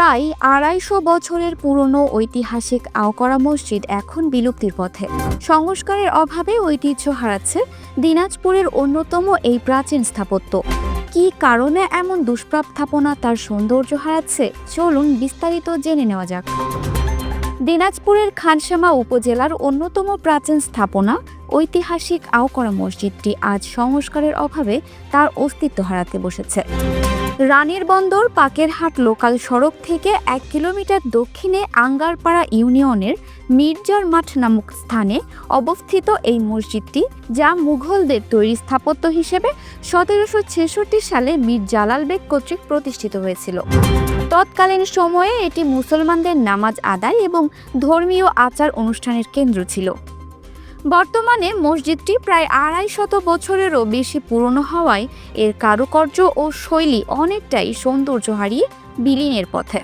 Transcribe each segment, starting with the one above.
প্রায় আড়াইশো বছরের পুরনো ঐতিহাসিক আওকরা মসজিদ এখন বিলুপ্তির পথে। সংস্কারের অভাবে ঐতিহ্য হারাচ্ছে দিনাজপুরের অন্যতম এই প্রাচীন স্থাপত্য। কী কারণে এমন দুষ্প্রাপ্থাপনা তার সৌন্দর্য হারাচ্ছে? চলুন বিস্তারিত জেনে নেওয়া যাক। দিনাজপুরের খানসামা উপজেলার অন্যতম প্রাচীন স্থাপনা, ঐতিহাসিক আওকরা মসজিদটি আজ সংস্কারের অভাবে তার অস্তিত্ব হারাতে বসেছে। রানীর বন্দর পাকেরহাট লোকাল সড়ক থেকে এক কিলোমিটার দক্ষিণে আঙ্গারপাড়া ইউনিয়নের মির্জার মাঠ নামক স্থানে অবস্থিত এই মসজিদটি, যা মুঘলদের তৈরি স্থাপত্য হিসেবে সতেরোশো ছেষট্টি সালে মীর জালাল বেগ কর্তৃক প্রতিষ্ঠিত হয়েছিল। তৎকালীন সময়ে এটি মুসলমানদের নামাজ আদায় এবং ধর্মীয় আচার অনুষ্ঠানের কেন্দ্র ছিল। বর্তমানে মসজিদটি প্রায় আড়াই শত বছরেরও বেশি পুরনো হওয়ায় এর কারুকার্য ও শৈলী অনেকটাই সৌন্দর্য হারিয়ে বিলীনের পথে।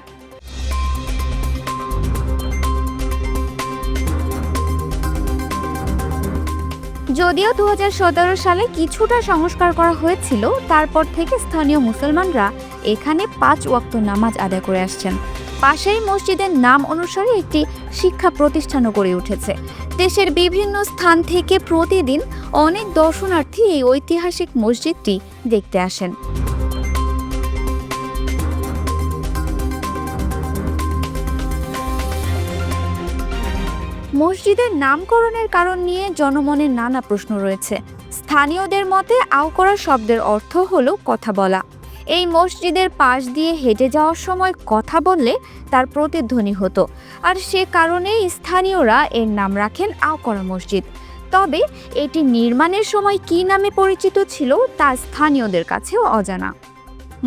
যদিও দু হাজার সতেরো সালে কিছুটা সংস্কার করা হয়েছিল, তারপর থেকে স্থানীয় মুসলমানরা এখানে পাঁচ ওয়াক্ত নামাজ আদায় করে আসছেন। পাশেই মসজিদের নাম অনুসারে একটি শিক্ষা প্রতিষ্ঠানও গড়ে উঠেছে। দেশের বিভিন্ন স্থান থেকে প্রতিদিন অনেক দর্শনার্থী এই ঐতিহাসিক মসজিদটি দেখতে আসেন। মসজিদের নামকরণের কারণ নিয়ে জনমনে নানা প্রশ্ন রয়েছে। স্থানীয়দের মতে আওকরা শব্দের অর্থ হলো কথা বলা। এই মসজিদের পাশ দিয়ে হেঁটে যাওয়ার সময় কথা বললে তার প্রতিধ্বনি হতো। আর সে কারণেই স্থানীয়রা এর নাম রাখেন আওকরা মসজিদ। তবে এটি নির্মাণের সময় কী নামে পরিচিত ছিল তা স্থানীয়দের কাছেও অজানা।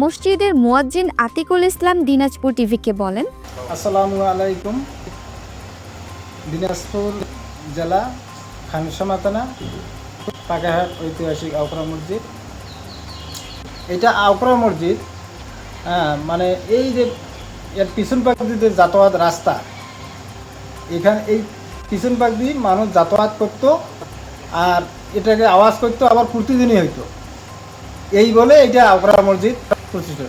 মসজিদের মুয়াজ্জিন আতিকুল ইসলাম দিনাজপুর টিভিকে বলেন, আসসালামু আলাইকুম। দিনাজপুর জেলা খানসামা থানা পাকাহাট ঐতিহাসিক আউকরা মসজিদ। এটা আউকরা মসজিদ। হ্যাঁ মানে এই যে এর পিছন পাক দিয়ে যাতায়াত রাস্তা, এখানে এই পিছন পাক দিয়ে মানুষ যাতায়াত করতো আর এটাকে আওয়াজ করতো, আবার প্রতিদিনই হইতো। এই বলে এটা আউকরা মসজিদ প্রতিষ্ঠিত।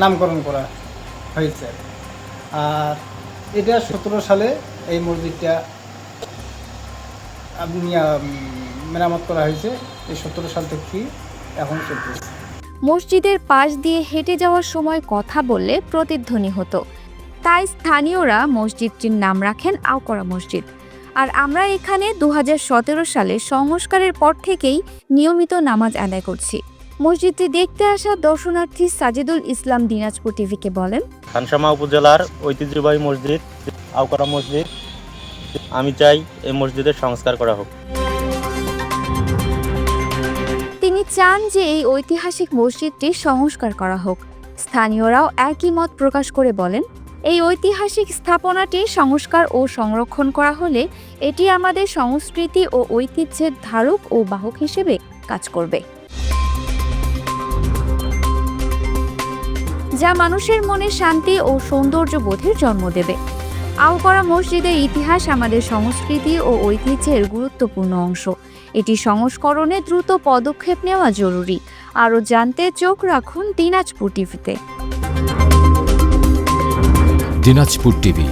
নামকরণ করা হয়েছে। আর এটা সতেরো সালে এই মসজিদটা আপনি মেরামত করা হয়েছে। এই সতেরো সাল থেকে এখন চলতেছে। মসজিদের পাশ দিয়ে হেঁটে যাওয়ার সময় কথা বললে প্রতিধ্বনি হতো। তাই স্থানীয়রা মসজিদটির নাম রাখেন আওকরা মসজিদ। আর আমরা এখানে দু সালে সংস্কারের পর থেকেই নিয়মিত নামাজ আদায় করছি। মসজিদটি দেখতে আসা দর্শনার্থী সাজিদুল ইসলাম দিনাজপুর টিভিকে বলেন খানসামা উপজেলার ঐতিহ্যবাহী মসজিদ আওকরা মসজিদ। আমি চাই এই মসজিদের সংস্কার করা হোক। চান যে এই ঐতিহাসিক মসজিদটি সংস্কার করা হোক। স্থানীয়রাও একই মত প্রকাশ করে বলেন, এই ঐতিহাসিক স্থাপনাটি সংস্কার ও সংরক্ষণ করা হলে এটি আমাদের সংস্কৃতি ও ঐতিহ্যের ধারক ও বাহক হিসেবে কাজ করবে। যা মানুষের মনে শান্তি ও সৌন্দর্য বোধের জন্ম দেবে। আওকরা মসজিদের ইতিহাস আমাদের সংস্কৃতি ও ঐতিহ্যের গুরুত্বপূর্ণ অংশ। এটি সংস্করণে দ্রুত পদক্ষেপ নেওয়া জরুরি। আরও জানতে চোখ রাখুন দিনাজপুর টিভিতে। দিনাজপুর টিভি,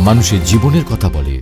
মানুষের জীবনের কথা বলে।